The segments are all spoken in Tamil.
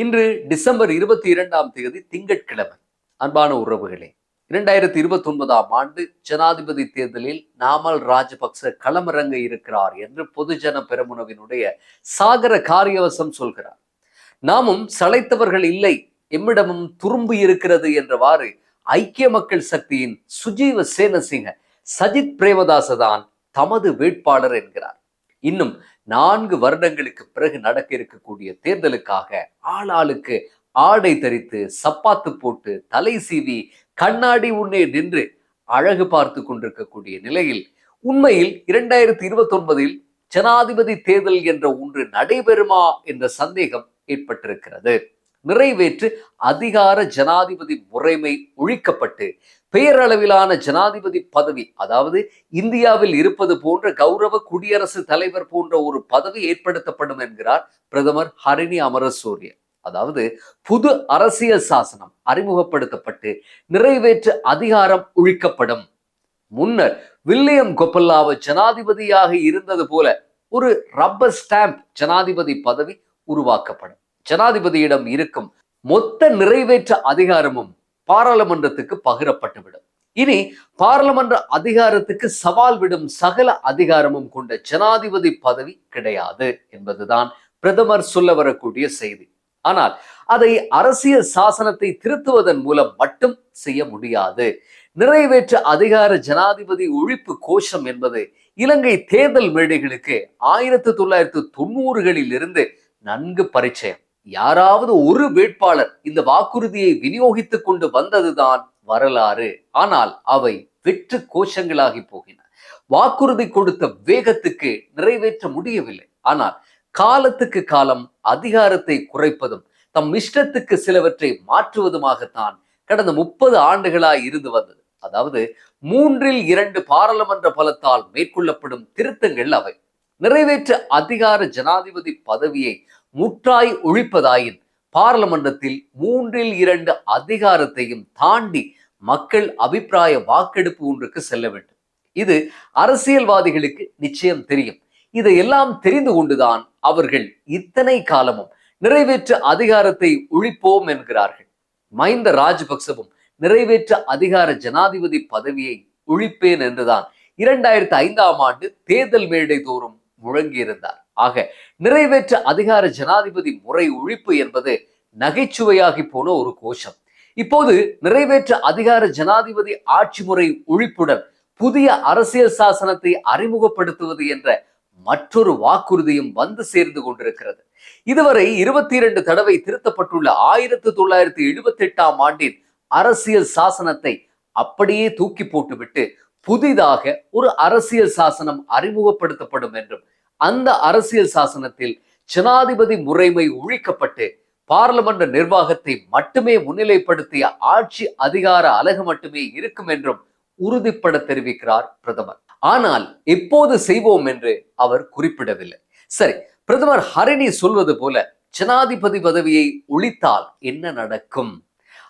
இன்று டிசம்பர் இருபத்தி இரண்டாம் தேதி திங்கட்கிழமை. அன்பான உறவுகளே இரண்டாயிரத்தி இருபத்தி ஒன்பதாம் ஆண்டு ஜனாதிபதி தேர்தலில் நாமல் ராஜபக்ச களமிறங்க இருக்கிறார் என்று பொதுஜன பெரமுனவினுடைய சாகர காரியவசம் சொல்கிறார். நாமும் சளைத்தவர்கள் இல்லை எம்மிடமும் துரும்பு இருக்கிறது என்றவாறு ஐக்கிய மக்கள் சக்தியின் சுஜீவ சேனசிங்க சஜித் பிரேமதாச தான் தமது வேட்பாளர் என்கிறார். இன்னும் நான்கு வருடங்களுக்கு பிறகு நடக்க இருக்கக்கூடிய தேர்தலுக்காக ஆளாளுக்கு ஆடை தரித்து சப்பாத்து போட்டு தலை சீவி கண்ணாடி உன்னே நின்று அழகு பார்த்து கொண்டிருக்கக்கூடிய நிலையில் உண்மையில் இரண்டாயிரத்தி இருபத்தி ஒன்பதில் ஜனாதிபதி தேர்தல் என்ற ஒன்று நடைபெறுமா என்ற சந்தேகம் ஏற்பட்டிருக்கிறது. நிறைவேற்று அதிகார ஜனாதிபதி முறைமை ஒழிக்கப்பட்டு பெயரளவிலான ஜனாதிபதி பதவி அதாவது இந்தியாவில் இருப்பது போன்ற கௌரவ குடியரசு தலைவர் போன்ற ஒரு பதவி ஏற்படுத்தப்படும் என்கிறார் பிரதமர் ஹரிணி அமரசூரிய. அதாவது புது அரசியல் சாசனம் அறிமுகப்படுத்தப்பட்டு நிறைவேற்று அதிகாரம் ஒழிக்கப்படும். முன்னர் வில்லியம் கொப்பல்லாவ ஜனாதிபதியாக இருந்தது போல ஒரு ரப்பர் ஸ்டாம்ப் ஜனாதிபதி பதவி உருவாக்கப்படும். ஜனாதிபதியிடம் இருக்கும் மொத்த நிறைவேற்ற அதிகாரமும் பாராளுமன்றத்துக்கு பகிரப்பட்டுவிடும். இனி பாராளுமன்ற அதிகாரத்துக்கு சவால் விடும் சகல அதிகாரமும் கொண்ட ஜனாதிபதி பதவி கிடையாது என்பதுதான் பிரதமர் சொல்ல வரக்கூடிய செய்தி. ஆனால் அதை அரசியல் சாசனத்தை திருத்துவதன் மூலம் மட்டும் செய்ய முடியாது. நிறைவேற்ற அதிகார ஜனாதிபதி ஒழிப்பு கோஷம் என்பது இலங்கை தேர்தல் மேடைகளுக்கு ஆயிரத்தி தொள்ளாயிரத்தி தொண்ணூறுகளில் இருந்து நன்கு பரிச்சயம். யாராவது ஒரு வேட்பாளர் இந்த வாக்குறுதியை விநியோகித்துக் கொண்டு வந்ததுதான் வரலாறு. ஆனால் அவை வெற்று கோஷங்களாகி போகின. வாக்குறுதி கொடுத்த வேகத்துக்கு நிறைவேற்ற முடியவில்லை. ஆனால் காலத்துக்கு காலம் அதிகாரத்தை குறைப்பதும் தம் இஷ்டத்துக்கு சிலவற்றை மாற்றுவதுமாகத்தான் கடந்த முப்பது ஆண்டுகளாய் இருந்து வந்தது. அதாவது மூன்றில் இரண்டு பாராளுமன்ற பலத்தால் மேற்கொள்ளப்படும் திருத்தங்கள் அவை. நிறைவேற்ற அதிகார ஜனாதிபதி பதவியை முற்றாய் ஒழிப்பதாயின் பாராளுமன்றத்தில் மூன்றில் இரண்டு அதிகாரத்தையும் தாண்டி மக்கள் அபிப்பிராய வாக்கெடுப்பு ஒன்றுக்கு செல்ல வேண்டும். இது அரசியல்வாதிகளுக்கு நிச்சயம் தெரியும். இதையெல்லாம் தெரிந்து கொண்டுதான் அவர்கள் இத்தனை காலமும் நிறைவேற்ற அதிகாரத்தை ஒழிப்போம் என்கிறார்கள். மைந்த ராஜபக்சவும் நிறைவேற்ற அதிகார ஜனாதிபதி பதவியை ஒழிப்பேன் என்றுதான் இரண்டாயிரத்தி ஐந்தாம் ஆண்டு தேர்தல் மேடை தோறும் முழங்கியிருந்தார். ஆக நிறைவேற்ற அதிகார ஜனாதிபதி முறை ஒழிப்பு என்பது நகைச்சுவையாகி போன ஒரு கோஷம். இப்போது நிறைவேற்ற அதிகார ஜனாதிபதி ஆட்சி முறை ஒழிப்புடன் புதிய அரசியல் சாசனத்தை அறிமுகப்படுத்துவது என்ற மற்றொரு வாக்குறுதியும் வந்து சேர்ந்து கொண்டிருக்கிறது. இதுவரை இருபத்தி இரண்டு தடவை திருத்தப்பட்டுள்ள ஆயிரத்தி தொள்ளாயிரத்தி எழுபத்தி எட்டாம் ஆண்டின் அரசியல் சாசனத்தை அப்படியே தூக்கி போட்டுவிட்டு புதிதாக ஒரு அரசியல் சாசனம் அறிமுகப்படுத்தப்படும் என்றும் அந்த அரசியல் சாசனத்தில் ஜனாதிபதி முறைமை ஒழிக்கப்பட்டு பார்லமெண்ட் நிர்வாகத்தை மட்டுமே முன்னிலைப்படுத்திய ஆட்சி அதிகார அலகு மட்டுமே இருக்கும் என்றும் உறுதிப்பட தெரிவிக்கிறார் பிரதமர். ஆனால் எப்போது செய்வோம் என்று அவர் குறிப்பிடவில்லை. சரி பிரதமர் ஹரிணி சொல்வது போல ஜனாதிபதி பதவியை ஒழித்தால் என்ன நடக்கும்?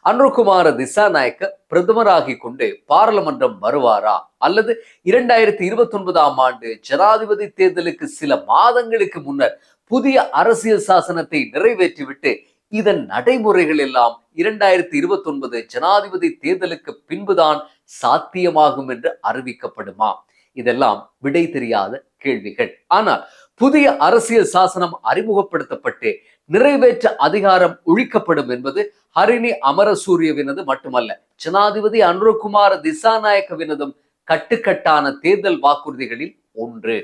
அன்ருகுமார திசாநாயக்க பிரதமராகி கொண்டு பாராளுமன்றம் வருவாரா? அல்லது இரண்டாயிரத்தி இருபத்தி ஒன்பதாம் ஆண்டு ஜனாதிபதி தேர்தலுக்கு சில மாதங்களுக்கு முன்னர் புதிய அரசியல் சாசனத்தை நிறைவேற்றிவிட்டு இதன் நடைமுறைகள் எல்லாம் இரண்டாயிரத்தி இருபத்தி ஒன்பது ஜனாதிபதி தேர்தலுக்கு பின்புதான் சாத்தியமாகும் என்று அறிவிக்கப்படுமா? இதெல்லாம் விடை தெரியாத கேள்விகள். ஆனால் புதிய அரசியல் சாசனம் அறிமுகப்படுத்தப்பட்டு நிறைவேற்ற அதிகாரம் ஒழிக்கப்படும் என்பது ஹரிணி அமரசூரியவினது மட்டுமல்ல ஜனாதிபதி அன்ருகுமார திசாநாயக்கவினதும் கட்டுக்கட்டான தேர்தல் வாக்குறுதிகளில் ஒன்று.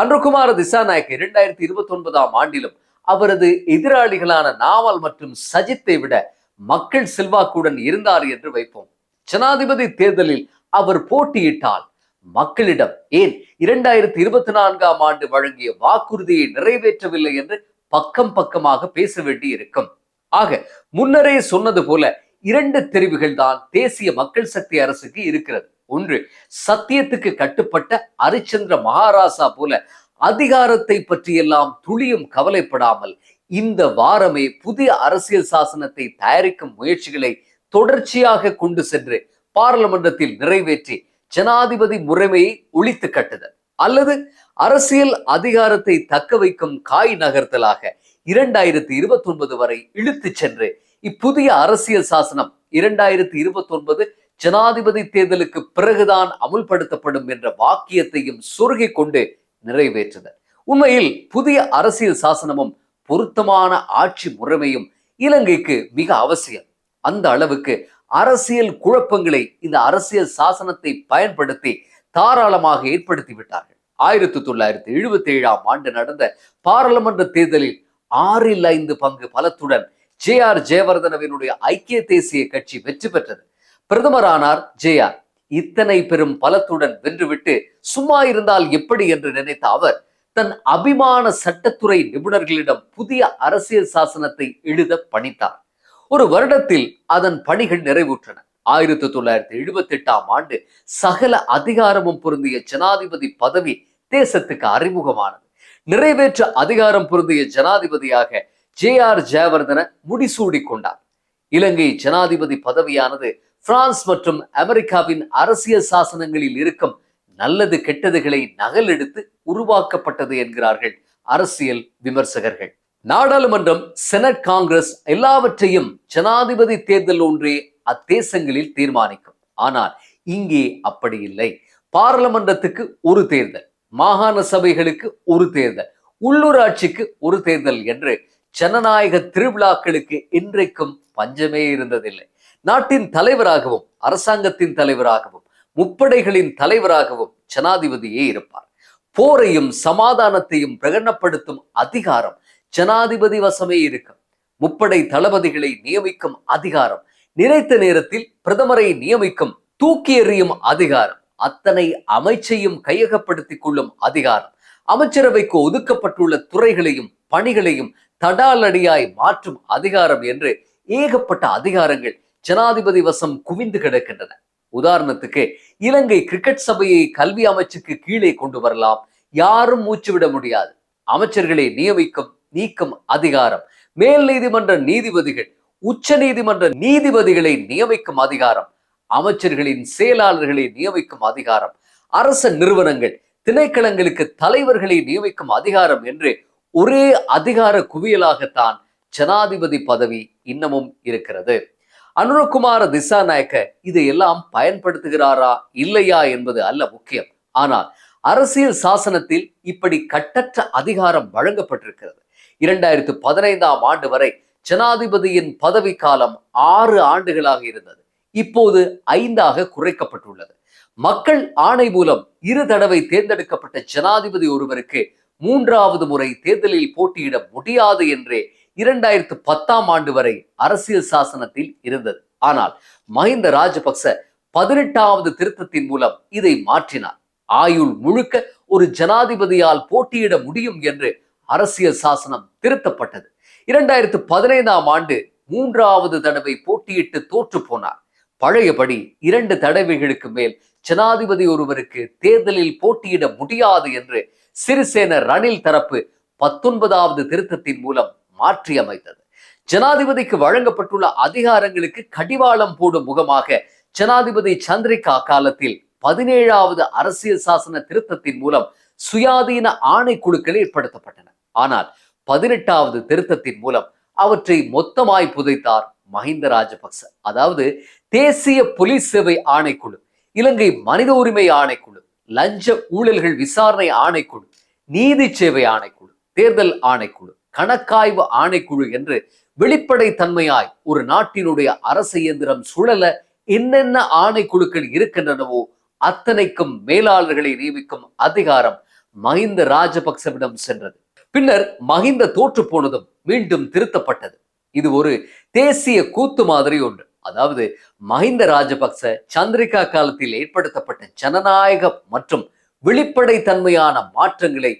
அன்ருகுமார திசாநாயக் இரண்டாயிரத்தி இருபத்தி ஒன்பதாம் ஆண்டிலும் அவரது எதிராளிகளான நாவல் மற்றும் சஜித்தை விட மக்கள் செல்வாக்குடன் இருந்தார் என்று வைப்போம். ஜனாதிபதி தேர்தலில் அவர் போட்டியிட்டால் மக்களிடம் ஏன் இரண்டாயிரத்தி இருபத்தி நான்காம் ஆண்டு வழங்கிய வாக்குறுதியை நிறைவேற்றவில்லை என்று பக்கம் பக்கமாக பேச வேண்டி இருக்கும். ஆக முன்னரே சொன்னது போல இரண்டு தெரிவுகள் தான் தேசிய மக்கள் சக்தி அரசுக்கு இருக்கிறது. ஒன்று சத்தியத்துக்கு கட்டுப்பட்ட ஹரிச்சந்திர மகாராசா போல அதிகாரத்தை பற்றியெல்லாம் துளியும் கவலைப்படாமல் இந்த வாரமே புதிய அரசியல் சாசனத்தை தயாரிக்கும் முயற்சிகளை தொடர்ச்சியாக கொண்டு சென்று பாராளுமன்றத்தில் நிறைவேற்றி ஜனாதிபதி முறைமையை ஒழித்து கட்டுதல். அல்லது அரசியல் அதிகாரத்தை தக்க வைக்கும் காய் நகர்த்தலாக இரண்டாயிரத்தி இருபத்தி ஒன்பது வரை இழுத்து சென்று இப்புதிய அரசியல் சாசனம் இரண்டாயிரத்தி இருபத்தி ஒன்பது ஜனாதிபதி தேர்தலுக்கு பிறகுதான் அமுல்படுத்தப்படும் என்ற வாக்கியத்தையும் சுருகிக் கொண்டு நிறைவேற்றினர் உண்மையில் புதிய அரசியல் சாசனமும் பொருத்தமான ஆட்சி முறைமையும் இலங்கைக்கு மிக அவசியம். அந்த அளவுக்கு அரசியல் குழப்பங்களை இந்த அரசியல் சாசனத்தை பயன்படுத்தி தாராளமாக ஏற்படுத்தி விட்டார்கள். ஆயிரத்தி தொள்ளாயிரத்தி எழுபத்தி ஏழாம் ஆண்டு நடந்த பாராளுமன்ற தேர்தலில் ஆறில் ஐந்து பங்கு பலத்துடன் ஜே ஆர் ஜெயவர்தனவினுடைய ஐக்கிய தேசிய கட்சி வெற்றி பெற்றது. பிரதமரானார் ஜே ஆர். இத்தனை பெரும் பலத்துடன் வென்றுவிட்டு சும்மா இருந்தால் எப்படி என்று நினைத்த அவர் தன் அபிமான சட்டத்துறை நிபுணர்களிடம் புதிய அரசியல் சாசனத்தை எழுத பணித்தார். ஒரு வருடத்தில் அதன் பணிகள் நிறைவுற்றன. ஆயிரத்தி தொள்ளாயிரத்தி எழுபத்தி எட்டாம் ஆண்டு சகல அதிகாரமும் பொருந்திய ஜனாதிபதி பதவி தேசத்துக்கு அறிமுகமானது. நிறைவேற்ற அதிகாரம் பொருந்திய ஜனாதிபதியாக ஜே ஆர் ஜெயவர்தன முடிசூடி கொண்டார். இலங்கை ஜனாதிபதி பதவியானது பிரான்ஸ் மற்றும் அமெரிக்காவின் அரசியல் சாசனங்களில் இருக்கும் நல்லது கெட்டதுகளை நகலெடுத்து உருவாக்கப்பட்டது என்கிறார்கள் அரசியல் விமர்சகர்கள். நாடாளுமன்றம் செனட் காங்கிரஸ் எல்லாவற்றையும் ஜனாதிபதி தேர்தல் ஒன்றே அத்தேசங்களில் தீர்மானிக்கும். ஆனால் இங்கே அப்படி இல்லை. பாராளுமன்றத்துக்கு ஒரு தேர்தல் மாகாண சபைகளுக்கு ஒரு தேர்தல் உள்ளூராட்சிக்கு ஒரு தேர்தல் என்று ஜனநாயக திருவிழாக்களுக்கு இன்றைக்கும் பஞ்சமே இருந்ததில்லை. நாட்டின் தலைவராகவும் அரசாங்கத்தின் தலைவராகவும் முப்படைகளின் தலைவராகவும் ஜனாதிபதியே இருப்பார். போரையும் சமாதானத்தையும் பிரகடனப்படுத்தும் அதிகாரம் ஜனாதிபதி வசமே இருக்கும். முப்படை தளபதிகளை நியமிக்கும் அதிகாரம் நினைத்த நேரத்தில் பிரதமரை நியமிக்கும் தூக்கி எறியும் அதிகாரம் அத்தனை அமைச்சையும் கையகப்படுத்திக் கொள்ளும் அதிகாரம். அமைச்சரவைக்கு ஒதுக்கப்பட்டுள்ள துறைகளையும் பணிகளையும் தடாலடியாய் மாற்றும் அதிகாரம் என்று ஏகப்பட்ட அதிகாரங்கள் ஜனாதிபதி வசம் குவிந்து கிடக்கின்றன. உதாரணத்துக்கு இலங்கை கிரிக்கெட் சபையை கல்வி அமைச்சுக்கு கீழே கொண்டு வரலாம் யாரும் மூச்சு விட முடியாது. அமைச்சர்களை நியமிக்கும் நீக்கும் அதிகாரம். மேல் நீதிமன்ற நீதிபதிகள் உச்ச நீதிமன்ற நீதிபதிகளை நியமிக்கும் அதிகாரம் அமைச்சர்களின் செயலாளர்களை நியமிக்கும் அதிகாரம் அரச நிறுவனங்கள் திணைக்களங்களுக்கு தலைவர்களை நியமிக்கும் அதிகாரம் என்று ஒரே அதிகார குவியலாகத்தான் ஜனாதிபதி பதவி இன்னமும் இருக்கிறது. அனுரகுமார திசாநாயக்க இதையெல்லாம் பயன்படுத்துகிறாரா இல்லையா என்பது அல்ல முக்கியம். ஆனால் அரசியல் சாசனத்தில் இப்படி கட்டற்ற அதிகாரம் வழங்கப்பட்டிருக்கிறது. இரண்டாயிரத்து பதினைந்தாம் ஆண்டு வரை ஜனாதிபதியின் பதவி காலம் ஆறு ஆண்டுகளாக இருந்தது. இப்போது ஐந்தாக குறைக்கப்பட்டுள்ளது. மக்கள் ஆணை மூலம் இரு தடவை தேர்ந்தெடுக்கப்பட்ட ஜனாதிபதி ஒருவருக்கு மூன்றாவது முறை தேர்தலில் போட்டியிட முடியாது என்றே இரண்டாயிரத்து பத்தாம் ஆண்டு வரை அரசியல் சாசனத்தில் இருந்தது. ஆனால் மஹிந்த ராஜபக்ச பதினெட்டாவது திருத்தத்தின் மூலம் இதை மாற்றினார். ஆயுள் முழுக்க ஒரு ஜனாதிபதியால் போட்டியிட முடியும் என்று அரசியல் சாசனம் திருத்தப்பட்டது. இரண்டாயிரத்து பதினைந்தாம் ஆண்டு மூன்றாவது தடவை போட்டியிட்டு தோற்று போனார். பழையபடி இரண்டு தடவைகளுக்கு மேல் ஜனாதிபதி ஒருவருக்கு தேர்தலில் போட்டியிட முடியாது என்று சிறிசேன ரணில் தரப்பு பத்தொன்பதாவது திருத்தத்தின் மூலம் மாற்றி அமைத்தது. ஜனாதிபதிக்கு வழங்கப்பட்டுள்ள அதிகாரங்களுக்கு கடிவாளம் போடும் முகமாக ஜனாதிபதி சந்திரிகா காலத்தில் பதினேழாவது அரசியல் சாசன திருத்தத்தின் மூலம் சுயாதீன ஆணைக்குழுக்கள் ஏற்படுத்தப்பட்டன. ஆனால் பதினெட்டாவது திருத்தத்தின் மூலம் அவற்றை மொத்தமாய் புதைத்தார் மஹிந்த ராஜபக்ச. அதாவது தேசிய போலீஸ் சேவை ஆணைக்குழு இலங்கை மனித உரிமை ஆணைக்குழு லஞ்ச ஊழல்கள் விசாரணை ஆணைக்குழு நீதி சேவை ஆணைக்குழு தேர்தல் ஆணைக்குழு கணக்காய்வு ஆணைக்குழு என்று வெளிப்படை தன்மையாய் ஒரு நாட்டினுடைய அரச இயந்திரம் சுழல என்னென்ன ஆணைக்குழுக்கள் இருக்கின்றனவோ அத்தனைக்கும் மேலாளர்களை நியமிக்கும் அதிகாரம் மஹிந்த ராஜபக்சவிடம் சென்றது. பின்னர் மஹிந்த தோற்று போனதும் மீண்டும் திருத்தப்பட்டது. இது ஒரு தேசிய கூத்து மாதிரி ஒன்று. அதாவது மஹிந்த ராஜபக்ச சந்திரிகா காலத்தில் ஏற்படுத்தப்பட்ட ஜனநாயக மற்றும் வெளிப்படை தன்மையான மாற்றங்களை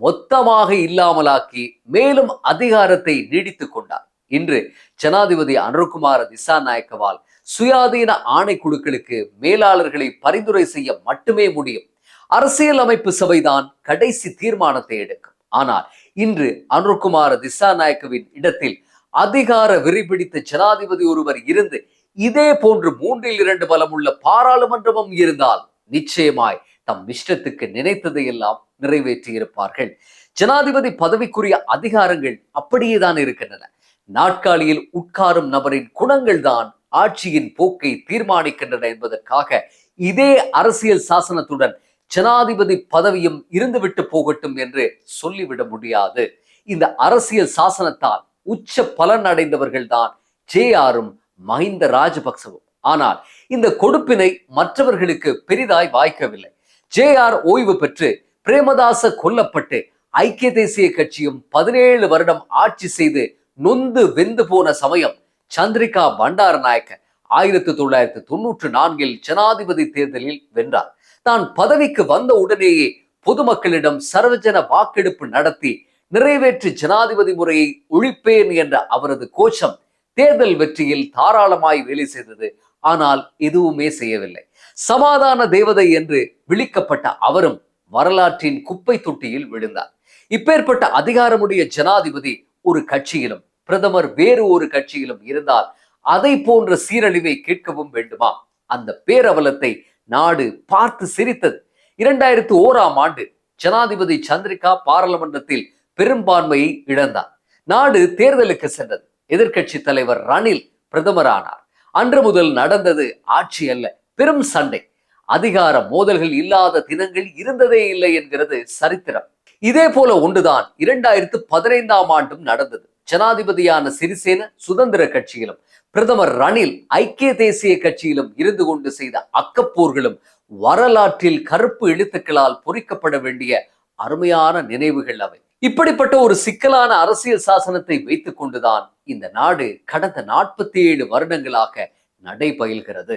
மொத்தமாக இல்லாமலாக்கி மேலும் அதிகாரத்தை நீடித்துக் கொண்டார். இன்று ஜனாதிபதி அனுர்குமார திசாநாயக்கவால் சுயாதீன ஆணைக்குழுக்களுக்கு மேலாளர்களை பரிந்துரை செய்ய மட்டுமே முடியும். அரசியல் அமைப்பு சபைதான் கடைசி தீர்மானத்தை எடுக்கும். ஆனால் இன்று அனுர்குமார் திசாநாயக்கவின் இடத்தில் அதிகார விரிபிடித்த ஜனாதிபதி ஒருவர் இருந்து இதே போன்று மூன்றில் இரண்டு பலமுள்ள பாராளுமன்றமும் இருந்தால் நிச்சயமாய் தம் இஷ்டத்துக்கு நினைத்ததையெல்லாம் நிறைவேற்றி இருப்பார்கள் ஜனாதிபதி பதவிக்குரிய அதிகாரங்கள் அப்படியேதான் இருக்கின்றன. நாட்காலியில் உட்காரும் நபரின் குணங்கள் தான் ஆட்சியின் போக்கை தீர்மானிக்கின்றன என்பதற்காக இதே அரசியல் சாசனத்துடன் ஜனாதிபதி பதவியும் இருந்துவிட்டு போகட்டும் என்று சொல்லிவிட முடியாது. இந்த அரசியல் சாசனத்தால் உச்ச பலன் அடைந்தவர்கள் தான் ஜே ஆரும் மஹிந்த ராஜபக்சவும். ஆனால் இந்த கொடுப்பினை மற்றவர்களுக்கு பெரிதாய் வாய்க்கவில்லை. ஜே ஆர் ஓய்வு பெற்று பிரேமதாச கொல்லப்பட்டு ஐக்கிய தேசிய கட்சியும் பதினேழு வருடம் ஆட்சி செய்து நொந்து வெந்து போன சமயம் சந்திரிகா பண்டாரநாயக்க ஆயிரத்தி தொள்ளாயிரத்தி தொன்னூற்று நான்கில் ஜனாதிபதி தேர்தலில் வென்றார். தான் பதவிக்கு வந்த உடனேயே பொதுமக்களிடம் சர்வஜன வாக்கெடுப்பு நடத்தி நிறைவேற்று ஜனாதிபதி முறையை ஒழிப்பேன் என்ற அவரது கோஷம் தேர்தல் வெற்றியில் தாராளமாய் வேலை செய்தது. ஆனால் எதுவுமே செய்யவில்லை. சமாதான தேவதை என்று விழிக்கப்பட்ட அவரும் வரலாற்றின் குப்பை தொட்டியில் விழுந்தார். இப்பேற்பட்ட அதிகாரமுடைய ஜனாதிபதி ஒரு கட்சியிலும் பிரதமர் வேறு ஒரு கட்சியிலும் இருந்தால் அதை போன்ற சீரழிவை கேட்கவும் வேண்டுமா? அந்த பேரவலத்தை நாடு பார்த்து சிரித்தது. இரண்டாயிரத்து ஓராம் ஆண்டு ஜனாதிபதி சந்திரிகா பாராளுமன்றத்தில் பெரும்பான்மையை இழந்தார். நாடு தேர்தலுக்கு சென்றது. எதிர்கட்சி தலைவர் ரணில் பிரதமரானார். அன்று முதல் நடந்தது ஆட்சி அல்ல பெரும் சண்டை. அதிகார மோதல்கள் இல்லாத தினங்கள் இருந்ததே இல்லை என்கிறது சரித்திரம். இதே போல ஒன்றுதான் இரண்டாயிரத்து பதினைந்தாம் ஆண்டும் நடந்தது. ஜனாதிபதியான சிறிசேன சுதந்திர கட்சியிலும் பிரதமர் ரணில் ஐக்கிய தேசிய கட்சியிலும் இருந்து கொண்டு செய்த அக்கப்போர்களும் வரலாற்றில் கருப்பு எழுத்துக்களால் பொறிக்கப்பட வேண்டிய அருமையான நினைவுகள் அவை. இப்படிப்பட்ட ஒரு சிக்கலான அரசியல் சாசனத்தை வைத்துக் கொண்டுதான் இந்த நாடு கடந்த நாற்பத்தி ஏழு வருடங்களாக நடைபயில்கிறது.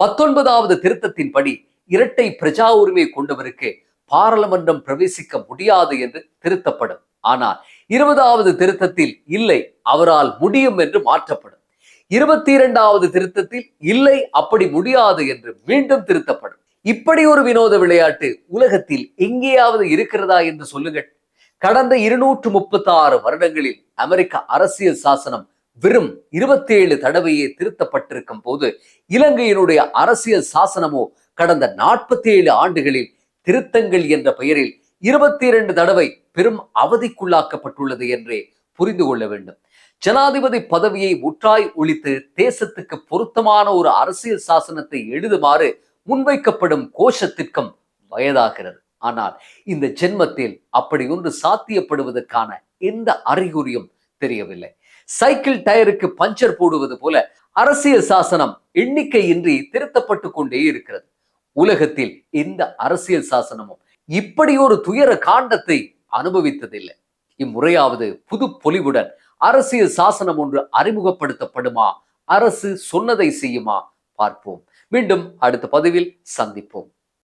பத்தொன்பதாவது திருத்தத்தின்படி இரட்டை பிரஜா உரிமை கொண்டவருக்கு பாராளுமன்றம் பிரவேசிக்க முடியாது என்று திருத்தப்படும். ஆனால் இருபதாவது திருத்தத்தில் இல்லை அவரால் முடியும் என்று மாற்றப்படும். இருபத்தி இரண்டாவது திருத்தத்தில் இல்லை அப்படி முடியாது என்று மீண்டும் திருத்தப்படும். இப்படி ஒரு வினோத விளையாட்டு உலகத்தில் எங்கேயாவது இருக்கிறதா என்று சொல்லுங்கள். கடந்த இருநூற்று முப்பத்தி ஆறு வருடங்களில் அமெரிக்க அரசியல் சாசனம் வெறும் இருபத்தி ஏழு தடவையே திருத்தப்பட்டிருக்கும் போது இலங்கையினுடைய அரசியல் சாசனமோ கடந்த நாற்பத்தி ஏழு ஆண்டுகளில் திருத்தங்கள் என்ற பெயரில் இருபத்தி இரண்டு தடவை பெரும் அவதிக்குள்ளாக்கப்பட்டுள்ளது என்றே புரிந்து கொள்ள வேண்டும். ஜனாதிபதி பதவியை முற்றாய் ஒழித்து தேசத்துக்கு பொருத்தமான ஒரு அரசியல் சாசனத்தை எழுதுமாறு முன்வைக்கப்படும் கோஷத்திற்கும் வயதாகிறது. ஆனால் இந்த ஜென்மத்தில் அப்படி ஒன்று சாத்தியப்படுவதற்கான எந்த அறிகுறியும் தெரியவில்லை. சைக்கிள் டயருக்கு பஞ்சர் போடுவது போல அரசியல் சாசனம் எண்ணிக்கையின்றி திருத்தப்பட்டு கொண்டே இருக்கிறது. உலகத்தில் எந்த அரசியல் சாசனமும் இப்படி ஒரு துயர காண்டத்தை அனுபவித்ததில்லை. இம்முறையாவது புது பொலிவுடன் அரசியல் சாசனம் ஒன்று அறிமுகப்படுத்தப்படுமா? அரசு சொன்னதை செய்யுமா? பார்ப்போம். மீண்டும் அடுத்த பதிவில் சந்திப்போம்.